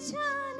తెచ్చానులే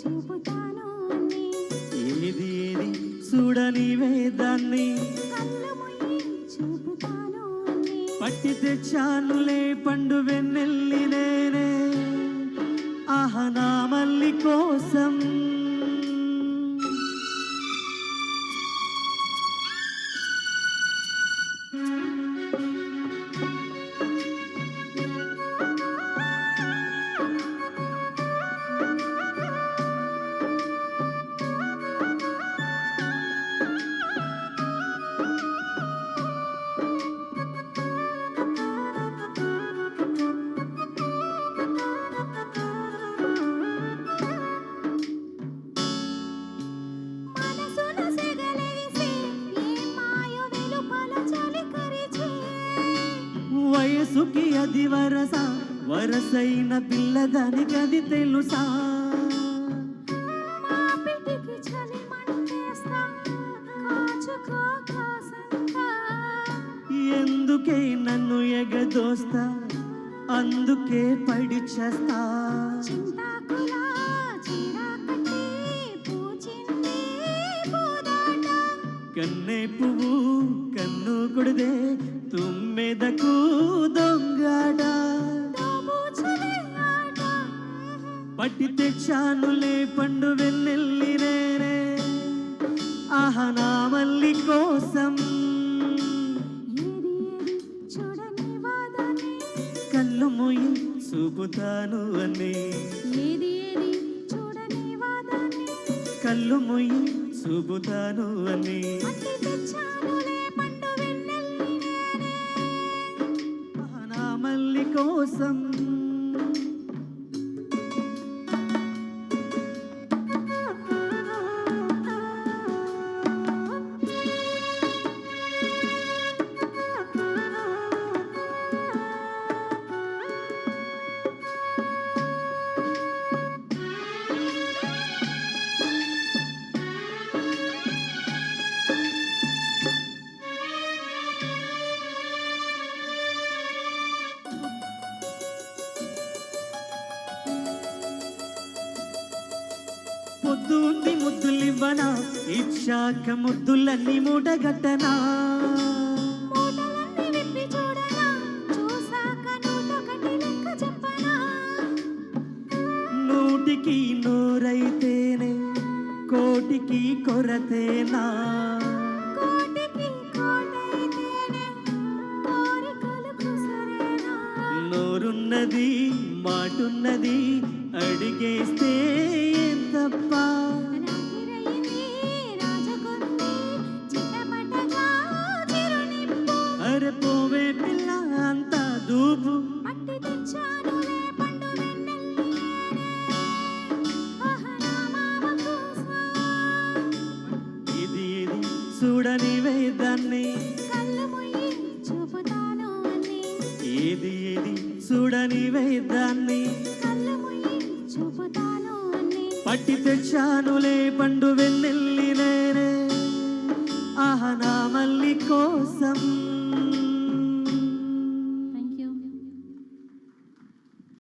చూపుతాను అన్ని. ఏది ఏది చూడనివే దాన్ని చూపుతాను పట్టి తెచ్చానులే పండు వెన్నెల్లి నేనే. ఆహా నా మల్లి కోసం వయసుకి అది వరస వరసైన పిల్లదానికి అది తెలుసా? ఎందుకే నన్ను ఎగదోస్తా? అందుకే పడి చేస్తా. కన్నే పువ్వు కన్ను కొడిదే తుమ్మెదకు దొంగాడ దోబూచులే ఆట పట్టి తెచ్చానులే పండు వెన్నెల్లి రేరే. ఆహా నా మల్లి కోసం. కళ్ళు మొయ్యి చూపుతాను అని కళ్ళు మొయ్యి చూపుతాను అని మల్లి ఉంది ముద్దులివ్వనా ఇచ్చాక ముద్దులన్నీ మూటగట్టనా? నూటికి నోరైతేనే కోటికి కొరతేనా? నోరున్నది మాటున్నది అడిగేస్తే తప్ప అరే పోవే పిల్ల అంత దూపు. ఇది ఇది ఏది ఏది చూడని దాన్ని పట్టి తెచ్చానులే పండు వెన్నెల్లి నేనే. ఆహా నా మల్లి కోసం